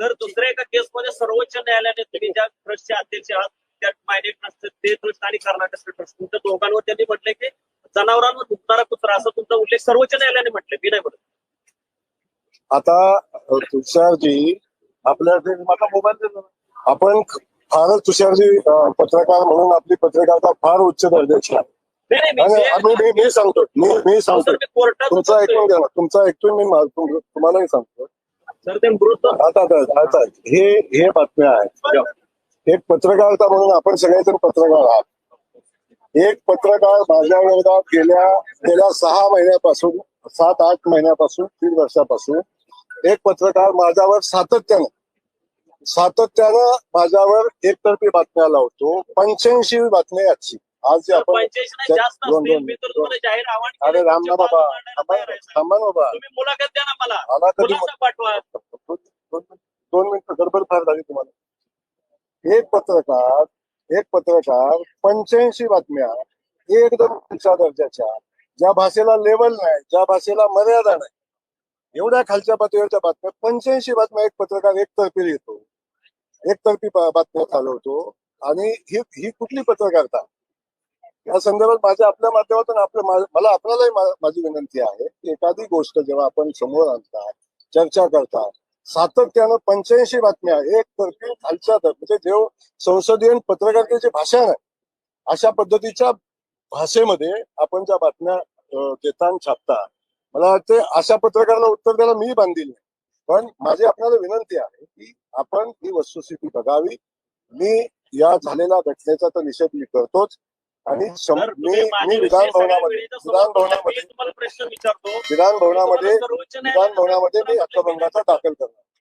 तर दुसऱ्या एका केसमध्ये सर्वोच्च न्यायालयाने तुम्ही ज्या ट्रस्टचे अध्यक्ष आहात त्या मायनेट ट्रस्ट ते ट्रस्ट आणि कर्नाटक ट्रस्ट तुमच्या दोघांवर त्यांनी म्हटले की जनावरांवर दुखणारा कुत्रा असं तुमचा उल्लेख सर्वोच्च न्यायालयाने म्हटले मी नाही म्हणत आता तुषारजी आपल्या माझा मोबाईल. आपण फारच तुषारजी पत्रकार म्हणून आपली पत्रकारिता फार उच्च दर्जाची आहे मी- सांगतो मी मी सांगतो तुमचा. ऐकून घ्या. तुमचा ऐकून मी मा- तुम- तुम्हालाही सांगतो सर ते मृत आता आता आता हे हे बातम्या आहेत. एक पत्रकारिता म्हणून आपण सगळेजण पत्रकार आहात. एक पत्रकार माझ्या वर्गात गेल्या गेल्या सहा महिन्यापासून सात आठ महिन्यापासून तीन वर्षापासून एक पत्रकार माझ्यावर सातत्यानं सातत्यानं माझ्यावर एकतर्फी बातम्या लावतो. पंच्याऐंशी बातम्या आजची आज जे आपण पंच्याऐंशी नाही जास्त दोन- असतील. दोन- मी तर तुम्हाला जाहीर आव्हान केलं, अरे राम ना बाबा थांबा ना बाबा. तुम्ही मुलाखत द्या ना मला. मला कधी पाठवा. दोन मिनिटं गडबड फार झाली तुम्हाला. एक पत्रकार एक पत्रकार पंच्याऐंशी बातम्या एकदम उंच्या दर्जाच्या ज्या भाषेला लेवल नाही ज्या भाषेला मर्यादा नाही. एवढ्या खालच्या पातळीवरच्या बातम्या पंच्याऐंशी बातम्या एक पत्रकार एकतर्फी लिहितो. एकतर्फी बातम्या चालवतो. आणि ही ही कुठली पत्रकारिता या संदर्भात माझ्या आपल्या माध्यमातून आपल्या मला आपल्यालाही माझी विनंती आहे की एखादी गोष्ट जेव्हा आपण समोर आणता चर्चा करता सातत्यानं पंच्याऐंशी बातम्या एक तर्फी खालच्या तर म्हणजे जेव्हा संसदीय पत्रकारितेची भाषा आहे अशा पद्धतीच्या भाषेमध्ये आपण ज्या बातम्या देताना छापता मला वाटते अशा पत्रकाराला उत्तर द्यायला मी बांधील नाही. पण माझी आपल्याला विनंती आहे की आपण ही वस्तुस्थिती बघावी. मी या झालेल्या घटनेचा तर निषेध मी करतोच. आणि मी तुम्ही मी माझ्याविषयी विधान सगळ्या भवनामध्ये वेळेचा विधान सवाल केला. भवनामध्ये मी हक्कभंगाचा दाखल करणार